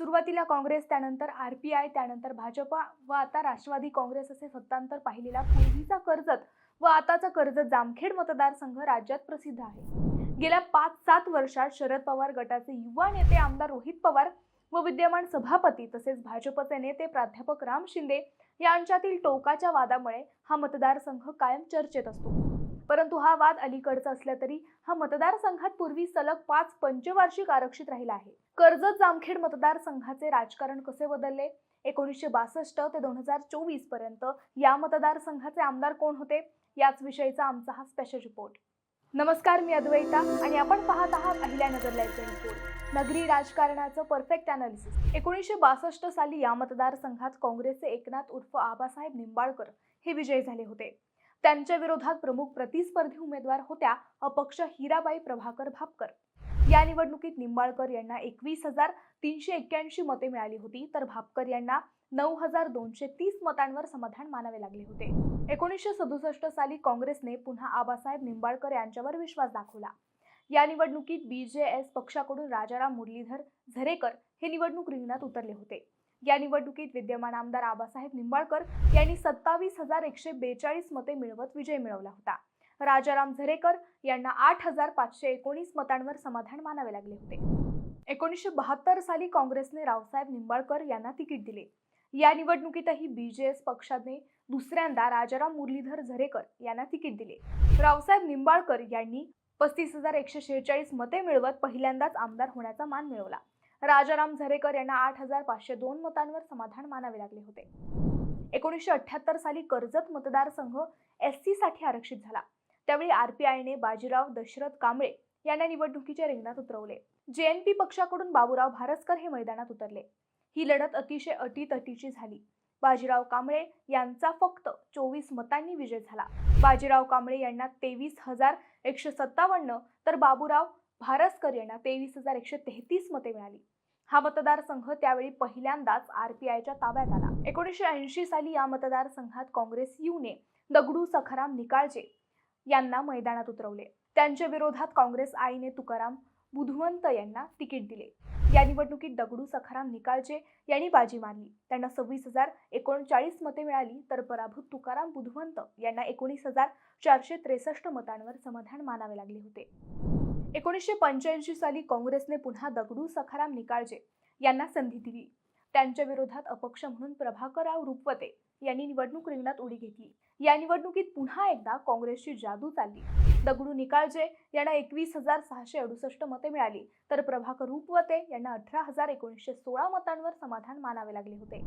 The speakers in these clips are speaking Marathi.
सुरुवातीला काँग्रेस त्यानंतर आर पी आय त्यानंतर भाजपा व आता राष्ट्रवादी काँग्रेस असे सत्तांतर पाहिलेला पूर्वीचा कर्जत व आताचा कर्जत जामखेड मतदारसंघ राज्यात प्रसिद्ध आहे. गेल्या पाच सात वर्षात शरद पवार गटाचे युवा नेते आमदार रोहित पवार व विद्यमान सभापती तसेच भाजपचे नेते प्राध्यापक राम शिंदे यांच्यातील टोकाच्या वादामुळे हा मतदारसंघ कायम चर्चेत असतो. परंतु हा वाद अलीकडचा असला तरी हा मतदारसंघात पूर्वी सलग पाच पंचवार्षिक आरक्षित राहिला आहे. कर्जत जामखेड मतदारसंघाचे राजकारण कसे बदलले? एकोणीसशे बासष्ट ते दोन हजार चोवीसपर्यंत या मतदारसंघाचे आमदार कोण होते? याच विषयीचा आमचा हा स्पेशल रिपोर्ट नमस्कार मी अद्वैता आणि आपण पाहत आहात अहिल्या नगर लाईव्हचा रिपोर्ट नगरी राजकारणाचं परफेक्ट अनालिसिस एकोणीसशे बासष्ट साली या मतदारसंघात काँग्रेसचे एकनाथ उर्फ आबासाहेब निंबाळकर हे विजयी झाले होते. त्यांच्या विरोधात प्रमुख प्रतिस्पर्धी उमेदवार होत्या अपक्ष हिराबाई प्रभाकर भापकर. या निवडणुकीत निंबाळकर यांना एकवीस हजार तीनशे एक्क्याऐंशी मते मिळाली होती तर भापकर यांना नऊ हजार दोनशे तीस मतांवर समाधान मानावे लागले होते. एकोणीसशे सदुसष्ट साली काँग्रेसने पुन्हा आबासाहेब निंबाळकर यांच्यावर विश्वास दाखवला. या निवडणुकीत बी जे एस पक्षाकडून राजाराम मुरलीधर झरेकर हे निवडणूक रिंगणात उतरले होते. या निवडणुकीत विद्यमान आमदार आबासाहेब निंबाळकर यांनी सत्तावीस हजार एकशे बेचाळीस मते मिळवत विजय मिळवला होता. राजाराम झरेकर यांना आठ हजार पाचशे एकोणीस मतांवर समाधान मानावे लागले होते. एकोणीसशे बहात्तर साली काँग्रेसने रावसाहेब निंबाळकर यांना तिकीट दिले. या निवडणुकीतही बीजेएस पक्षाने दुसऱ्यांदा राजाराम मुरलीधर झरेकर यांना तिकीट दिले. रावसाहेब निंबाळकर यांनी पस्तीस हजार एकशे शेहेचाळीस मते मिळवत पहिल्यांदाच आमदार होण्याचा मान मिळवला. राजाराम झरेकर यांना आठ हजार पाचशे दोन मतांवर समाधान मानावे लागले होते. एकोणीसशे अठ्याहत्तर साली कर्जत मतदारसंघ एस सी साठी आरक्षित झाला. त्यावेळी आरपीआयने बाजीराव दशरथ कांबळे यांना निवडणुकीच्या रिंगणात उतरवले. जेएनपी पक्षाकडून बाबूराव भारसकर हे मैदानात उतरले. ही लढत अतिशय अटीतटीची झाली. बाजीराव कांबळे यांचा फक्त चोवीस मतांनी विजय झाला. बाजीराव कांबळे यांना तेवीस हजार एकशे सत्तावन्न तर बाबूराव भारसकर यांना तेवीस हजार एकशे तेहतीस मते मिळाली. हा मतदारसंघ त्यावेळी पहिल्यांदाच आर पी आयच्या ताब्यात आला. एकोणीसशे ऐंशी साली या मतदारसंघात काँग्रेस यूने दगडू सखाराम निकाळजे यांना मैदानात उतरवले. त्यांच्या विरोधात काँग्रेस आईने तुकाराम बुधवंत यांना तिकीट दिले. या निवडणुकीत दगडू सखाराम निकाळजे यांनी बाजी मारली. त्यांना सव्वीस हजार एकोणचाळीस मते मिळाली तर पराभूत तुकाराम बुधवंत यांना एकोणीस हजार चारशे त्रेसष्ट मतांवर समाधान मानावे लागले होते. एकोणीसशे पंच्याऐंशी साली काँग्रेसने पुन्हा दगडू सखाराम निकाळजे यांना संधी दिली. त्यांच्या विरोधात अपक्ष म्हणून प्रभाकरराव रुपवते यांनी निवडणूक रिंगणात उडी घेतली. या निवडणुकीत पुन्हा एकदा काँग्रेसची जादू चालली. दगडू निकाळजे यांना एकवीस हजार सहाशे अडुसष्ट मते मिळाली. तर प्रभाकर रूपवते यांना अठरा हजार एकोणीसशे सोळा मतांवर समाधान मानावे लागले होते.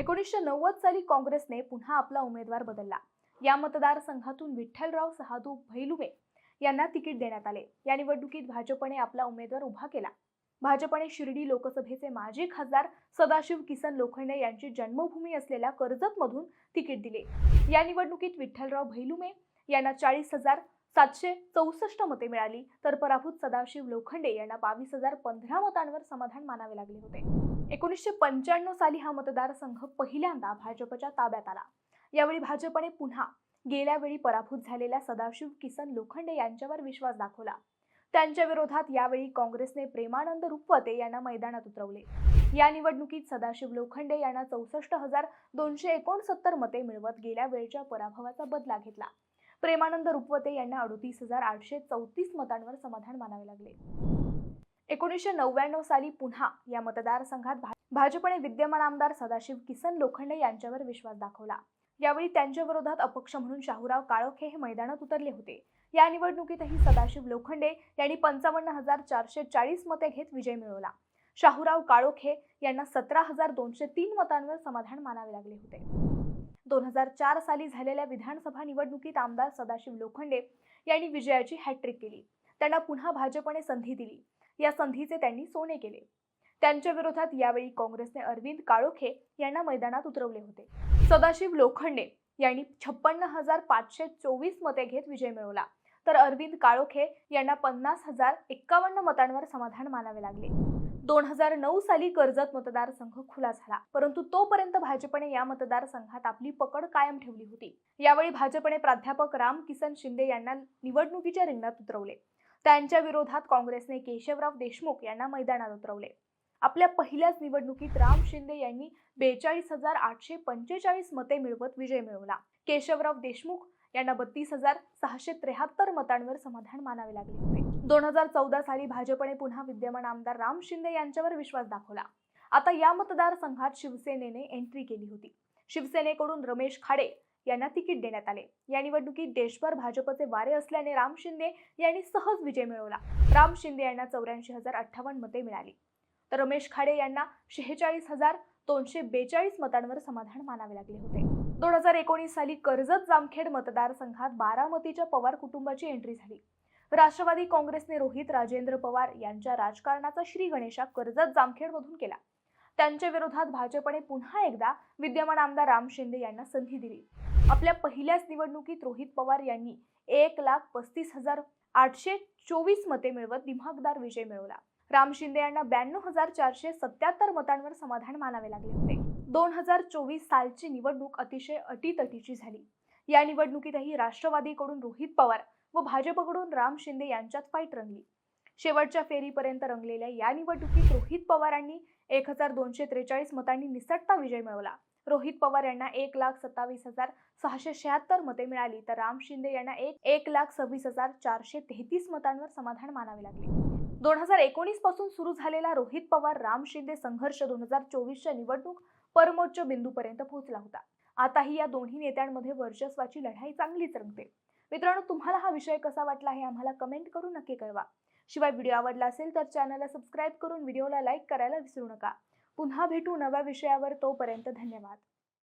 एकोणीसशे नव्वद साली काँग्रेसने पुन्हा आपला उमेदवार बदलला. या मतदारसंघातून विठ्ठलराव सहादू भैलुमे यांना तिकीट देण्यात आले. या निवडणुकीत भाजपने आपला उमेदवार उभा केला. भाजपने शिर्डी लोकसभेचे माजी खासदार सदाशिव किसन लोखंडे यांची जन्मभूमी असलेल्या कर्जतमधून तिकीट दिले. या निवडणुकीत विठ्ठलराव भैलुमे यांना चाळीस हजार सातशे चौसष्ट मते मिळाली. तर पराभूत सदाशिव लोखंडे यांना बावीस हजार पंधरा मतांवर समाधान मानावे लागले होते. एकोणीसशे पंच्याण्णव साली हा मतदारसंघ पहिल्यांदा भाजपच्या ताब्यात आला. यावेळी भाजपने पुन्हा गेल्या वेळी पराभूत झालेल्या सदाशिव किसन लोखंडे यांच्यावर विश्वास दाखवला. त्यांच्या विरोधात यावेळी काँग्रेसने प्रेमानंद रुपवते यांना मैदानात उतरवले. या निवडणुकीत सदाशिव लोखंडे यांना चौसष्ट हजार दोनशे एकोणसत्तर मते मिळवत गेल्या वेळच्या पराभवाचा बदला घेतला. प्रेमानंद रुपवते यांना अडतीस हजार आठशे चौतीस मतांवर समाधान मानावे लागले. एकोणीसशे नव्याण्णव साली पुन्हा या मतदारसंघात भाजपने विद्यमान आमदार सदाशिव किसन लोखंडे यांच्यावर विश्वास दाखवला. यावेळी त्यांच्या विरोधात अपक्ष म्हणून शाहूराव काळोखे हे मैदानात उतरले होते. या निवडणुकीतही सदाशिव लोखंडे यांनी पंचावन्न हजार चारशे चाळीस मते घेत विजय मिळवला. शाहूराव काळोखे यांना सतरा हजार दोनशे तीन मतांवर समाधान मानावे लागले होते. दोन हजार चार साली झालेल्या विधानसभा निवडणुकीत आमदार सदाशिव लोखंडे यांनी विजयाची हॅट्रिक केली. त्यांना पुन्हा भाजपने संधी दिली. या संधीचे त्यांनी सोने केले. त्यांच्या विरोधात यावेळी काँग्रेसने अरविंद काळोखे यांना मैदानात उतरवले होते. सदाशिव लोखंडे यांनी छप्पन्न हजार पाचशे चोवीस मते घेत विजय मिळवला. तर अरविंद काळोखे यांना पन्नास हजार एक्कावन्न मतांवर समाधान मानावे लागले. दोन हजार नऊ साली कर्जत मतदारसंघ खुला झाला. परंतु तोपर्यंत भाजपने या मतदारसंघात आपली पकड कायम ठेवली होती. यावेळी भाजपने प्राध्यापक राम किसन शिंदे यांना निवडणुकीच्या रिंगणात उतरवले. त्यांच्या विरोधात काँग्रेसने केशवराव देशमुख यांना मैदानात उतरवले. आपल्या पहिल्याच निवडणुकीत राम शिंदे यांनी बेचाळीस हजार आठशे पंचेचाळीस मते मिळवत विजय मिळवला. केशवराव देशमुख यांना बत्तीस हजार सहाशे त्र्याहत्तर मतांवर समाधान मानावे लागले होते. दोन हजार चौदा साली भाजपने पुन्हा विद्यमान आमदार राम शिंदे यांच्यावर विश्वास दाखवला. आता या मतदारसंघात शिवसेनेने एंट्री केली होती. शिवसेनेकडून रमेश खाडे यांना तिकीट देण्यात आले. या निवडणुकीत देशभर भाजपचे वारे असल्याने राम शिंदे यांनी सहज विजय मिळवला. राम शिंदे यांना चौऱ्याऐंशी हजार अठ्ठावन्न मते मिळाली. तर रमेश खाडे यांना शेहेचाळीस हजार दोनशे बेचाळीस मतांवर समाधान मानावे लागले होते. दोन हजार एकोणीस साली कर्जत जामखेड मतदारसंघात बारामतीच्या पवार कुटुंबाची एंट्री झाली. राष्ट्रवादी काँग्रेसने रोहित राजेंद्र पवार यांच्या राजकारणाचा श्री गणेशा कर्जत जामखेडमधून केला. त्यांच्या विरोधात भाजपने पुन्हा एकदा विद्यमान आमदार राम शिंदे यांना संधी दिली. आपल्या पहिल्याच निवडणुकीत रोहित पवार यांनी एक लाख पस्तीस हजार आठशे चोवीस मते मिळवत दिमागदार विजय मिळवला. राम शिंदे यांना ब्याण्णव हजार चारशे सत्याहत्तर मतांवर समाधान मानावे लागले होते. दोन हजार चोवीस सालची निवडणूक अतिशय अटीतटीची झाली. या निवडणुकीतही राष्ट्रवादीकडून रोहित पवार व भाजपकडून राम शिंदे यांच्यात फाईट रंगली. शेवटच्या फेरीपर्यंत रंगलेल्या या निवडणुकीत रोहित पवारांनी एक हजार दोनशे त्रेचाळीस मतांनी निसटता विजय मिळवला. रोहित पवार यांना एक लाख सत्तावीस हजार सहाशे शहात्तर मते मिळाली तर राम शिंदे यांना एक एक लाख सव्वीस हजार चारशे तेहतीस मतांवर समाधान मानावे लागले. दोन हजार एकोणीसपासून सुरू झालेला रोहित पवार राम शिंदे संघर्ष दोन हजार चोवीसच्या निवडणूक परमोच्च बिंदूपर्यंत पोहोचला होता. आताही या दोन्ही नेत्यांमध्ये वर्चस्वाची लढाई चांगलीच रंगते. मित्रांनो तुम्हाला हा विषय कसा वाटला हे आम्हाला कमेंट करून नक्की कळवा. शिवाय व्हिडिओ आवडला असेल तर चॅनलला सबस्क्राईब करून व्हिडिओला लाईक करायला विसरू नका. पुन्हा भेटू नव्या विषयावर तोपर्यंत धन्यवाद.